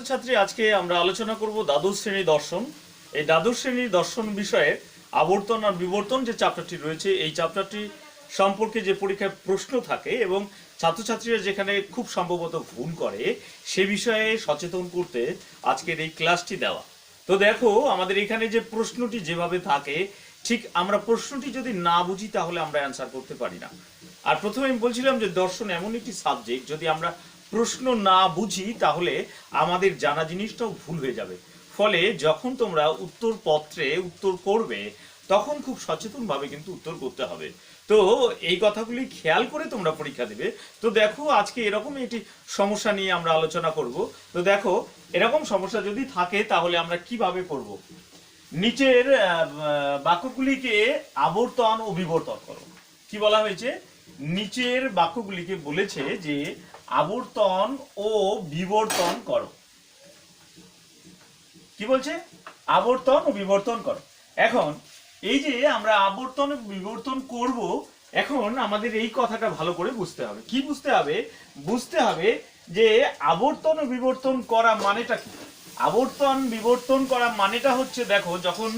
ছাত্রছাত্রী, আজকে আমরা আলোচনা করব দ্বাদশ শ্রেণি দর্শন। এই দ্বাদশ শ্রেণির দর্শন বিষয়ে আবর্তন আর বিবর্তন যে চ্যাপ্টারটি রয়েছে, এই চ্যাপ্টারটি সম্পর্কে যে পরীক্ষায় প্রশ্ন থাকে এবং ছাত্রছাত্রীরা যেখানে খুব সম্ভবত ভুল করে, সে বিষয়ে সচেতন করতে আজকের এই ক্লাসটি দেওয়া। তো দেখো, আমাদের এখানে যে প্রশ্নটি যেভাবে থাকে, ঠিক আমরা প্রশ্নটি যদি না বুঝি তাহলে আমরা অ্যান্সার করতে পারি না। আর প্রথমে আমি বলছিলাম যে দর্শন এমন একটি সাবজেক্ট যদি আমরা প্রশ্ন না বুঝি তাহলে আমাদের জানা জিনিসটাও ভুল হয়ে যাবে। ফলে যখন তোমরা উত্তর পত্রে উত্তর করবে, তখন খুব সচেতনভাবে কিন্তু উত্তর করতে হবে। তো এই কথাগুলি খেয়াল করে তোমরা পরীক্ষা দেবে। তো দেখো, আজকে এরকম একটি সমস্যা নিয়ে আমরা আলোচনা করব। তো দেখো, এরকম সমস্যা যদি থাকে তাহলে আমরা কীভাবে করব? নিচের বাক্যগুলিকে আবর্তন ও বিবর্তন করো। কি বলা হয়েছে? নিচের বাক্যগুলিকে বলেছে যে আবর্তন ও বিবর্তন করো। কি বলছে? আবর্তন ও বিবর্তন করো। এখন এই যে আমরা আবর্তন বিবর্তন করব, এখন আমাদের এই কথাটা ভালো করে বুঝতে হবে। কি বুঝতে হবে? বুঝতে হবে যে আবর্তন ও বিবর্তন করা মানেটা কি? আবর্তন, বিবর্তন করা মানেটা হচ্ছে, দেখো, যখন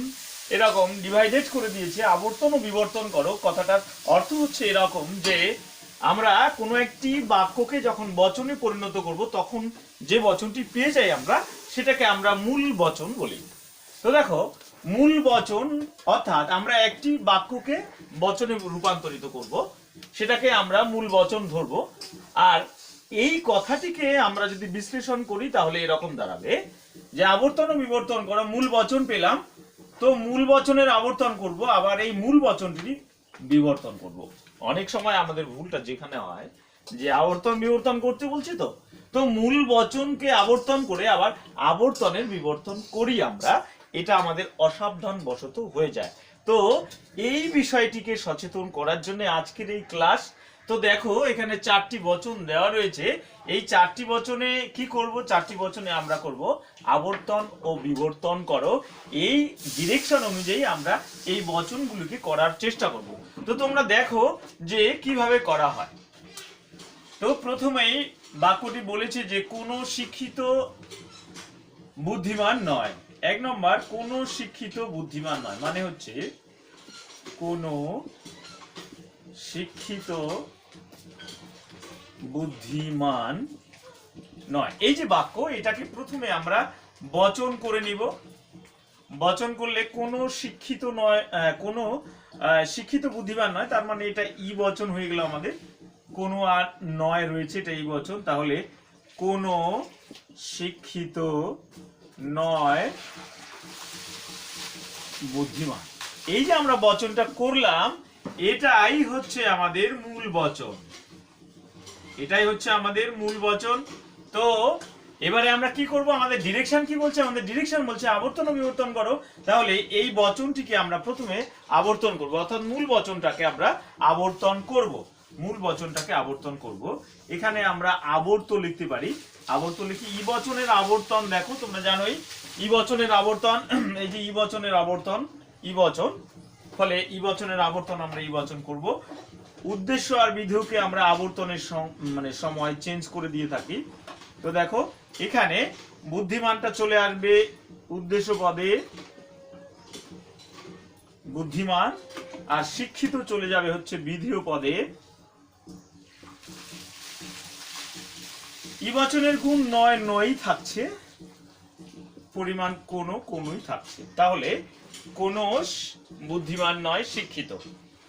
এরকম ডিভাইডেড করে দিয়েছে, আবর্তন ও বিবর্তন করো, কথাটার অর্থ হচ্ছে এরকম যে আমরা কোনো একটি বাক্যকে যখন বচনে পরিণত করব, তখন যে বচনটি পেয়ে যাই আমরা, সেটাকে আমরা মূল বচন বলি। তো দেখো, মূল বচন অর্থাৎ আমরা একটি বাক্যকে বচনে রূপান্তরিত করব, সেটাকে আমরা মূল বচন ধরবো, আর এই কথাটিকে আমরা যদি বিশ্লেষণ করি, তাহলে এরকম দাঁড়াবে যে আবর্তন ও বিবর্তন করা মূল বচন পেলাম, তো মূল বচনের আবর্তন করব, আবার এই মূল বচনটি বিবর্তন করব। অনেক সময় আমাদের ভুলটা যেখানে হয়, যে আবর্তন বিবর্তন করতে বলছি তো? তো মূল বচনকে আবর্তন করে আবার আবর্তনের বিবর্তন করি আমরা, এটা আমাদের অসাবধান বশত হয়ে যায়। তো এই বিষয়টিকে সচেতন করার জন্য আজকের এই ক্লাস তো দেখো, এখানে চারটি বচন দেওয়া রয়েছে। এই চারটি বচনে কি করব? চারটি বচনে আমরা করব আবর্তন ও বিবর্তন করো। এই ডিরেকশন অনুযায়ী আমরা এই বচনগুলোকে করার চেষ্টা করব। তো তোমরা দেখো যে কীভাবে করা হয়। তো প্রথমেই বাক্যটি বলেছে যে, কোনো শিক্ষিত বুদ্ধিমান নয়। এক নম্বর, কোনো শিক্ষিত বুদ্ধিমান নয়। মানে হচ্ছে, কোনো শিক্ষিত, বুদ্ধিমান নয়। এই যে বাক্য, এটাকে প্রথমে আমরা বচন করে নিব। বচন করলে কোনো শিক্ষিত নয় কোনো শিক্ষিত বুদ্ধিমান নয়, তার মানে এটা ই বচন হয়ে গেল আমাদের। কোনো আর নয় রয়েছে, এটা ই বচন। তাহলে কোনো শিক্ষিত নয়, বুদ্ধিমান। এই যে আমরা বচনটা করলাম এটাই হচ্ছে আমাদের মূল বচন। এটাই হচ্ছে আমাদের মূল বচন। তো, এবারে আমরা কি করব? আমাদের ডিরেকশন কি বলছে? আমাদের ডিরেকশন বলছে আবর্তন ও বিবর্তন করো। তাহলে এই বচনটিকে আমরা প্রথমে আবর্তন করব। অর্থাৎ মূল বচনটাকে আমরা আবর্তন করব। মূল বচনটাকে আবর্তন করব। এখানে আমরা আবর্ত লিখতে পারি। আবর্ত লিখি, ই বচনের আবর্তন দেখো, তোমরা জানোই। ই বচনের আবর্তন, এই যে ই বচনের আবর্তন, ই বচন। ফলে ই বচনের আবর্তন আমরা ই বচন করব। উদ্দেশ্য আর বিধেয়কে আমরা আবর্তনের মানে সময় চেঞ্জ করে দিয়ে থাকি। তো দেখো, এখানে বুদ্ধিমানটা চলে আসবে উদ্দেশ্য পদে। বুদ্ধিমান আর শিক্ষিত চলে যাবে হচ্ছে বিধেয় পদে। ই বচনের গুণ নয়, নয়ই থাকছে। পরিমাণ কোনো কোনোই থাকছে। তাহলে কোনো বুদ্ধিমান নয়, শিক্ষিত।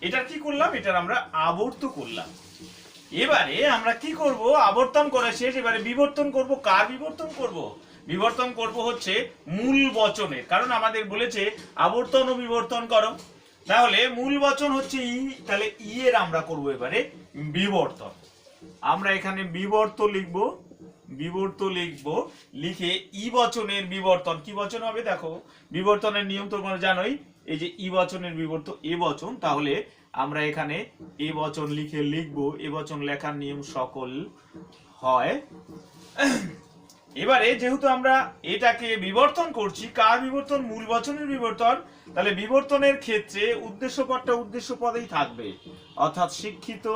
এটা কি করলাম? এটার আমরা আবর্ত করলাম। এবারে আমরা কি করব? আবর্তন করা শেষ। এবারে বিবর্তন করব। কার বিবর্তন করব? বিবর্তন করব হচ্ছে মূল বচনের। কারণ আমাদের বলেছে, আবর্তন ও বিবর্তন করো। তাহলে মূল বচন হচ্ছে ই। তাহলে ই এর আমরা করব এবারে বিবর্তন। আমরা এখানে বিবর্ত লিখব। বিবর্ত লিখব, লিখে ই বচনের বিবর্তন, কি বচন হবে দেখো? বিবর্তনের নিয়ম তোমরা জানোই, এই যে ই বচনের বিবর্ত, এ বচন, তাহলে আমরা এখানে এ বচন লিখে লিখব, এ বচন লেখার নিয়ম সকল হয়। এবারে যেহেতু আমরা এটাকে বিবর্তন করছি, কার বিবর্তন? মূল বচনের বিবর্তন। তাহলে বিবর্তনের ক্ষেত্রে উদ্দেশ্য পদটা উদ্দেশ্য পদেই থাকবে। অর্থাৎ শিক্ষিত,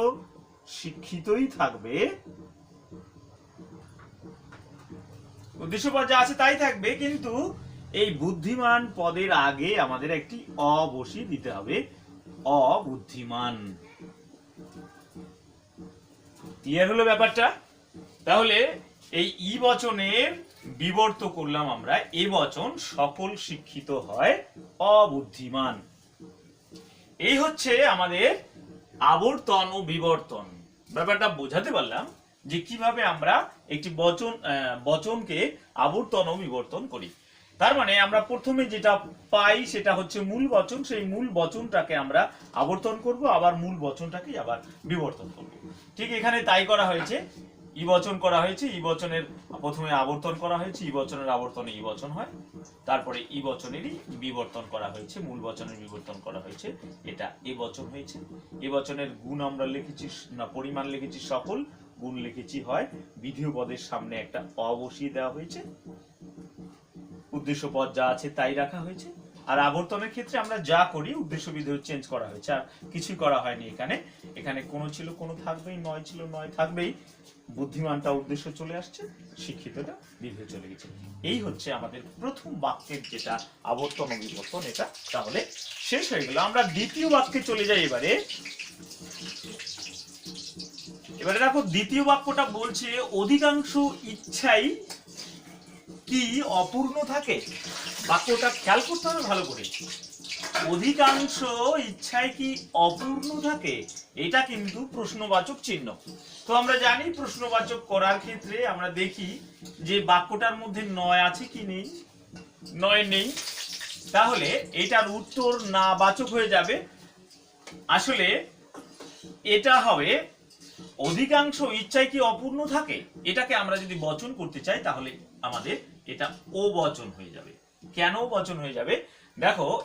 শিক্ষিতই থাকবে উদ্দেশ্য যা আছে তাই থাকবে, কিন্তু এই বুদ্ধিমান পদের আগে আমাদের একটি অ দিতে হবে। অবুদ্ধিমান। ক্লিয়ার হলো ব্যাপারটা? তাহলে এই ই বচনের বিবর্ত করলাম আমরা, এ বচন সকল শিক্ষিত হয় অবুদ্ধিমান। এই হচ্ছে আমাদের আবর্তন ও বিবর্তন। ব্যাপারটা বোঝাতে পারলাম যে কীভাবে আমরা একটি বচন বচনকে আবর্তন ও বিবর্তন করি। তার মানে আমরা প্রথমে যেটা পাই সেটা হচ্ছে মূল বচন, সেই মূল বচনটাকে আমরা আবর্তন করব, আবার মূল বচনটাকে আবার বিবর্তন করব। ঠিক এখানে তাই করা হয়েছে, ই বচন করা হয়েছে, ই বচনের প্রথমে আবর্তন করা হয়েছে, ই বচনের আবর্তনে ই বচন হয়, তারপরে ই বচনেরই বিবর্তন করা হয়েছে, মূল বচনের বিবর্তন করা হয়েছে, এটা এ বচন হয়েছে। এ বচনের গুণ আমরা লিখেছি, না পরিমাণ লিখেছি সকল গুণ লিখেছি হয়। বিধিও পদের সামনে একটা অ বসিয়ে দেওয়া হয়েছে। উদ্দেশ্য পদ যা আছে তাই রাখা হয়েছে। আর আবর্তনের ক্ষেত্রে আমরা যা করি উদ্দেশ্য বিধেয় চেঞ্জ করা হয়েছে। আর কিছুই করা হয়নি এখানে। এখানে কোনো ছিল, কোনো থাকবেই, নয় ছিল, নয় থাকবেই। বুদ্ধিমানটা উদ্দেশ্য চলে আসছে, শিক্ষিতটা বিধেয় চলে গেছে। এই হচ্ছে আমাদের প্রথম বাক্যের যেটা আবর্তন বিবর্তন এটা। তাহলে শেষ হয়ে গেল। আমরা দ্বিতীয় বাক্যে চলে যাই এবারে। এবারে দেখো, দ্বিতীয় বাক্যটা বলছে, অধিকাংশ ইচ্ছাই কি অপূর্ণ থাকে? বাক্যটা খেয়াল করতে হবে ভালো করে। অধিকাংশ ইচ্ছায় কি অপূর্ণ থাকে? এটা কিন্তু প্রশ্নবাচক চিহ্ন। তো আমরা জানি প্রশ্নবাচক করার ক্ষেত্রে আমরা দেখি যে বাক্যটার মধ্যে নয় আছে কি নেই? নয় নেই। তাহলে এটার উত্তর না বাচক হয়ে যাবে। আসলে এটা হবে অধিকাংশ ইচ্ছায় কি অপূর্ণ থাকে? এটাকে আমরা যদি বচন করতে চাই, তাহলে আমাদের এটা ও বচন হয়ে যাবে। কেন বচন হয়ে যাবে? দেখো,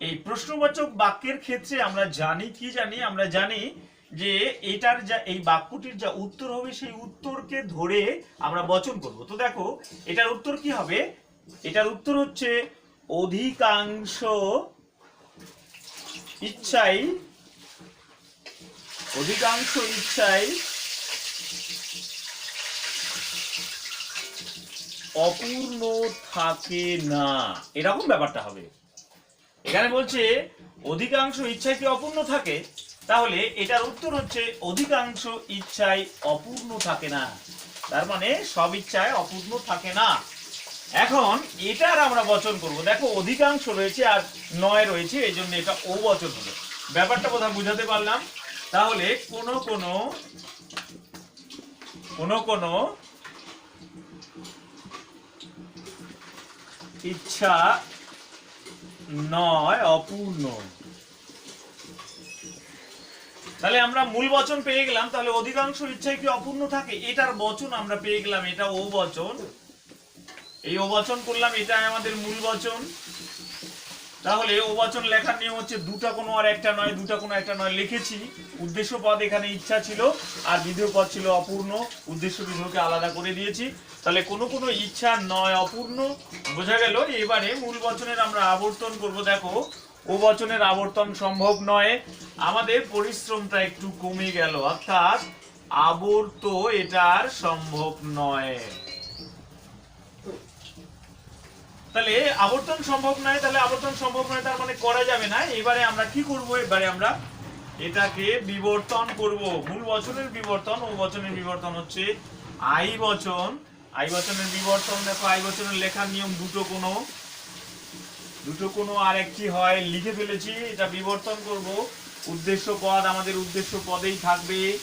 এই প্রশ্নবাচক বাক্যের ক্ষেত্রে আমরা জানি, কি জানি? আমরা জানি যে এটার যা, এই বাক্যটির যা উত্তর হবে, সেই উত্তরকে ধরে আমরা বচন করব। তো দেখো, এটার উত্তর কি হবে? এটার উত্তর হচ্ছে, অধিকাংশ ইচ্ছাই অধিকাংশ ইচ্ছাই অপূর্ণ থাকে না। এরকম ব্যাপারটা হবে। এখানে বলছে, অধিকাংশ ইচ্ছায় কি অপূর্ণ থাকে? তাহলে এটার উত্তর হচ্ছে, অধিকাংশ ইচ্ছায় অপূর্ণ থাকে না। তার মানে সব ইচ্ছায় অপূর্ণ থাকে না। এখন এটার আমরা বচন করব। দেখো, অধিকাংশ রয়েছে আর নয় রয়েছে এই জন্য এটা ও বচন হলো ব্যাপারটা বোধহয় বুঝাতে পারলাম। তাহলে কোন কোন কোন কোন ইচ্ছা নয়, অপূর্ণ। তাহলে আমরা মূল বচন পেয়ে গেলাম, তাহলে অধিকাংশ ইচ্ছায় কি অপূর্ণ থাকে? এটার বচন আমরা পেয়ে গেলাম, এটা ও বচন। এই ও বচন করলাম এটা আমাদের মূল বচন। তাহলে ও বচন লেখার নিয়ম হচ্ছে দুটা কোনো আর একটা নয়, দুটা কোনো একটা নয় লিখেছি। উদ্দেশ্য পদ এখানে ইচ্ছা ছিল, আর বিধেয় পদ ছিল অপূর্ণ। উদ্দেশ্য বিধেয়কে আলাদা করে দিয়েছি। তাহলে কোনো কোনো ইচ্ছা নয়, অপূর্ণ। বোঝা গেল? এবারে মূল বচনের আমরা আবর্তন করব। দেখো, ও বচনের আবর্তন সম্ভব নয়। আমাদের পরিশ্রমটা একটু কমে গেল। অর্থাৎ আবর্ত এটার সম্ভব নয়। তাহলে আবর্তন সম্ভব নয়, তাহলে আবর্তন সম্ভব নয়, তার মানে করা যাবে না। এবারে আমরা কি করব? এবারে আমরা এটাকে বিবর্তন করব। মূল বচনের বিবর্তন, ও বচনের বিবর্তন হচ্ছে আই বচন। আই বচনের বিবর্তন, দেখো আই বচনের লেখার নিয়ম দুটো কোনো। দুটো কোনো আর একটি হয়, লিখে ফেলেছি, এটা বিবর্তন করব। উদ্দেশ্য পদ, আমাদের উদ্দেশ্য পদেই থাকবে।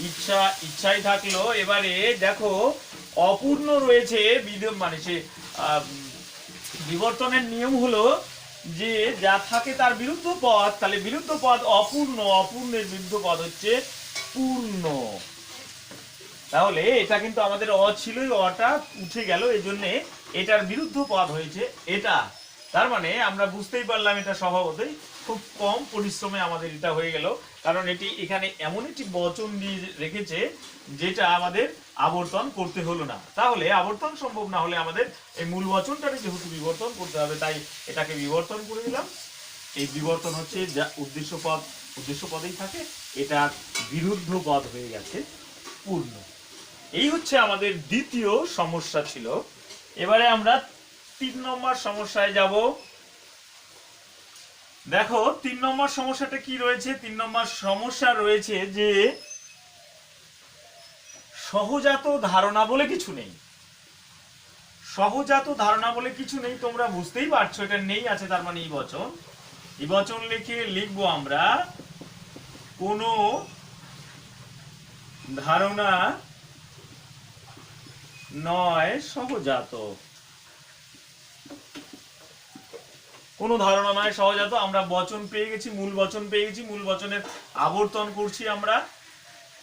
ইচ্ছা, ইচ্ছাই থাকল। এবারে দেখো, অপূর্ণ রয়েছে বিধ- মানে সে বিবর্তনের নিয়ম হলো যে যা থাকে তার বিরুদ্ধ পদ তাহলে বিরুদ্ধ পদ অপূর্ণ, অপূর্ণের বিরুদ্ধ পদ হচ্ছে পূর্ণ। তাহলে এটা কিন্তু আমাদের অ ছিলই, অটা উঠে গেল এই জন্য এটার বিরুদ্ধ পদ হয়েছে এটা। তার মানে আমরা বুঝতেই পারলাম এটা স্বভাবতই খুব কম পরিশ্রমে আমাদের এটা হয়ে গেল। কারণ এটি এখানে এমন একটি বচন দিয়ে রেখেছে যেটা আমাদের আবর্তন করতে হলো না। তাহলে আবর্তন সম্ভব না হলে আমাদের এই মূল বচনটাকে যেহেতু বিবর্তন করতে হবে, তাই এটাকে বিবর্তন করে দিলাম। এই বিবর্তন হচ্ছে যা উদ্দেশ্য পদ, উদ্দেশ্য পদেই থাকে। এটা বিরুদ্ধ পদ হয়ে গেছে, পূর্ণ। এই হচ্ছে আমাদের দ্বিতীয় সমস্যা ছিল। এবারে আমরা তিন নম্বর সমস্যায় যাব। দেখো, তিন নম্বর সমস্যাটা কি রয়েছে? তিন নম্বর সমস্যা রয়েছে যে সহজাত ধারণা বলে কিছু নেই। সহজাত ধারণা বলে কিছু নেই, তোমরা বুঝতেই পারছ, এটা নেই আছে, তার মানে এই বচন। এই লিখে লিখব আমরা, কোনো ধারণা নয় সহজাত। কোনো ধারণা নয় সহজাত আমরা বচন পেয়ে গেছি, মূল বচন পেয়ে গেছি, মূল বচনের আবর্তন করছি আমরা।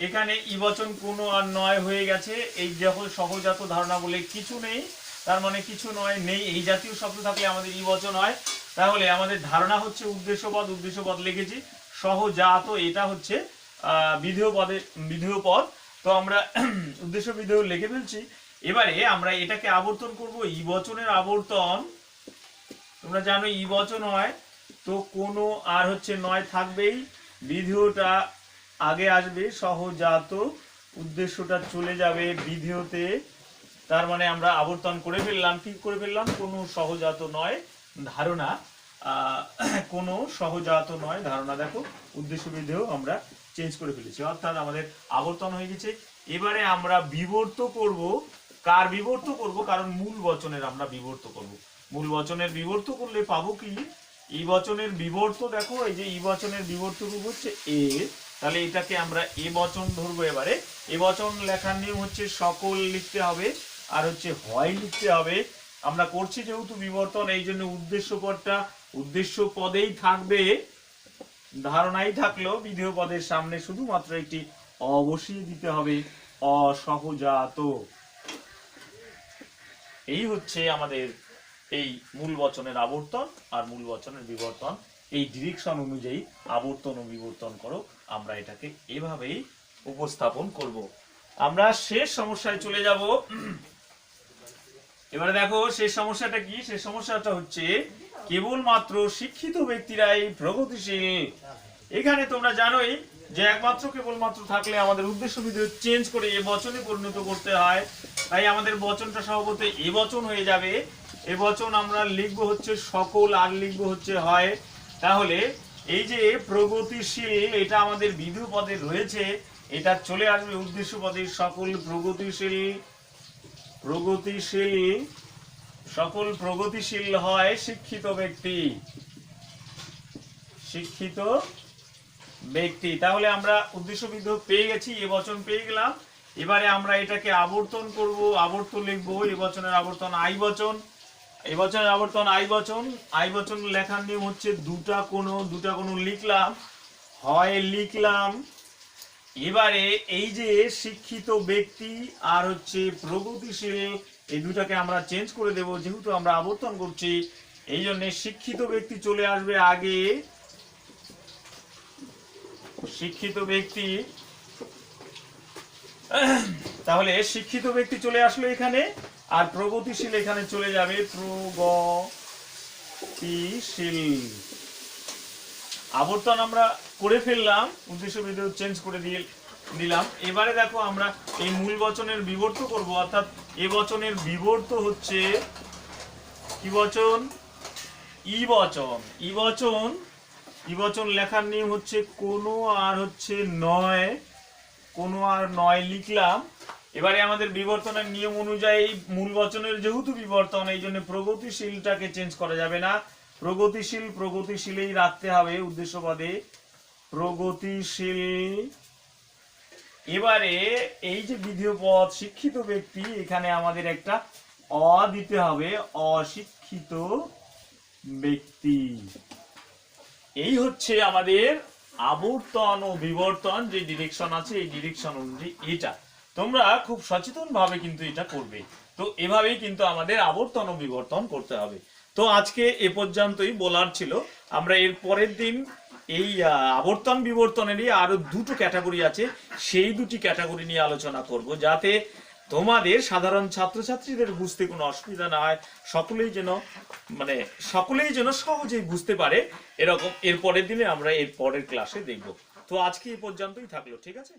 এখানে ই বচন কোনো আর নয় হয়ে গেছে, এই যখন সহজাত ধারণা বলে কিছু নেই, তার মানে কিছু নয়, নেই, এই জাতীয় শব্দ থাকলে আমাদের ই বচন হয়। তাহলে আমাদের ধারণা হচ্ছে উদ্দেশ্যপদ উদ্দেশ্যপদ লিখেছি, সহজাত এটা হচ্ছে বিধেয় পদে, বিধেয় পদ। তো আমরা উদ্দেশ্য বিধেয় লিখে ফেলছি। এবারে আমরা এটাকে আবর্তন করব, ই বচনের আবর্তন। তোমরা জানো ই বচন হয়, তো কোনো আর হচ্ছে নয় থাকবেই। বিধেয়টা আগে আসবে, সহজাত উদ্দেশ্যটা চলে যাবে বিধেয়তে। তার মানে আমরা আবর্তন করে ফেললাম কি করে ফেললাম, কোনো সহজাত নয় ধারণা। কোনো সহজাত নয় ধারণা, দেখো, উদ্দেশ্য বিধেয় আমরা চেঞ্জ করে ফেলেছি। অর্থাৎ আমাদের আবর্তন হয়ে গেছে। এবারে আমরা বিবর্ত করব, কার বিবর্ত করব? কারণ মূল বচনের আমরা বিবর্ত করব। মূল বচনের বিবর্ত করলে পাবো কি? ই বচনের বিবর্ত দেখো, এই যে ই বচনের বিবর্ত রূপ হচ্ছে এ। তাহলে এটাকে আমরা এ বচন ধরবো এবারে। এ বচন লেখার নিয়ম হচ্ছে সকল লিখতে হবে, আর হচ্ছে হয় লিখতে হবে। আমরা করছি যেহেতু বিবর্তন, এই জন্য উদ্দেশ্য পদটা উদ্দেশ্য পদেই থাকবে। ধারণাই থাকল, বিধেয় পদের সামনে শুধুমাত্র একটি অ বসিয়ে দিতে হবে, অসহজাত। এই হচ্ছে আমাদের এই মূল বচনের আবর্তন আর মূল বচনের বিবর্তন। এই ডিরেকশন অনুযায়ী আবর্তন ও বিবর্তন করো, আমরা এটাকে এভাবেই উপস্থাপন করব। আমরা শেষ সমস্যায় চলে যাব। এবারে দেখো, শেষ সমস্যাটা কি? শেষ সমস্যাটা হচ্ছে, কেবলমাত্র শিক্ষিত ব্যক্তিরাই প্রগতিশীল। এখানে তোমরা জানোই যে একমাত্র কেবলমাত্র থাকলে আমাদের উদ্দেশ্য বিধি চেঞ্জ করে এ বচনে পরিণত করতে হয়। তাই আমাদের বচনটা স্বভাবত এ বচন হয়ে যাবে। এ বচন আমরা লিখব হচ্ছে সকল, আর লিখব হচ্ছে হয়। তাহলে এই যে প্রগতিশীল, এটা আমাদের বিধু পদে রয়েছে। এটা চলে আসবে উদ্দেশ্য পদে সকল প্রগতিশীল। প্রগতিশীল, সকল প্রগতিশীল হয় শিক্ষিত ব্যক্তি। শিক্ষিত ব্যক্তি তাহলে আমরা উদ্দেশ্য বিধ পেয়ে গেছি, এ বচন পেয়ে গেলাম। এবারে আমরা এটাকে আবর্তন করব, আবর্তন লিখব, এ বচনের আবর্তন আই বচন। এই বচনের আবর্তন আই বচন। আই বচন লেখার নিয়ম হচ্ছে দুটা কোনো দুটা কোনো লিখলাম, হয় লিখলাম। এবারে এই যে শিক্ষিত ব্যক্তি আর হচ্ছে প্রগতিশীল, এই দুটাকে আমরা চেঞ্জ করে দেব, যেহেতু আমরা আবর্তন করছি, এই জন্যে শিক্ষিত ব্যক্তি চলে আসবে আগে। শিক্ষিত ব্যক্তি, তাহলে শিক্ষিত ব্যক্তি চলে আসলো এখানে, আর প্রগতিশীল এখানে চলে যাবে প্রগতিশীল। আবর্তন আমরা করে ফেললাম, উদ্দেশ্য বিধেয় চেঞ্জ করে দিয়ে দিলাম। এবারে দেখো আমরা এই মূল বচনের বিবর্ত করব, অর্থাৎ এ বচনের বিবর্ত হচ্ছে কি বচন? ই বচন। ই বচন ই বচন লেখার নিয়ম হচ্ছে কোনো আর হচ্ছে নয়, কোনো আর নয় লিখলাম। এবারে আমাদের বিবর্তনের নিয়ম অনুযায়ী মূল বচনের যেহেতু বিবর্তন, এই জন্য প্রগতিশীলটাকে চেঞ্জ করা যাবে না। প্রগতিশীল, প্রগতিশীলেই রাখতে হবে উদ্দেশ্য পদে। প্রগতিশীল। এবারে এই যে বিধেয় পদ, শিক্ষিত ব্যক্তি, এখানে আমাদের একটা অ দিতে হবে, অশিক্ষিত ব্যক্তি। এই হচ্ছে আমাদের আবর্তন ও বিবর্তন যে ডিরেকশন আছে, এই ডিরেকশন অনুযায়ী এটা। তোমরা খুব সচেতন ভাবে কিন্তু এটা করবে। তো এভাবেই কিন্তু আমাদের আবর্তন ও বিবর্তন করতে হবে। তো আজকে এ পর্যন্তই বলার ছিল। আমরা এর পরের দিন এই আবর্তন বিবর্তনেরই আরও দুটো ক্যাটাগরি আছে। সেই দুটি ক্যাটাগরি নিয়ে আলোচনা করব, যাতে তোমাদের সাধারণ ছাত্রছাত্রীদের বুঝতে কোনো অসুবিধা না হয়। সকলেই যেন মানে সকলেই যেন সহজেই বুঝতে পারে এরকম এর পরের দিনে আমরা এর পরের ক্লাসে দেখব। তো আজকে এই পর্যন্তই থাকল, ঠিক আছে?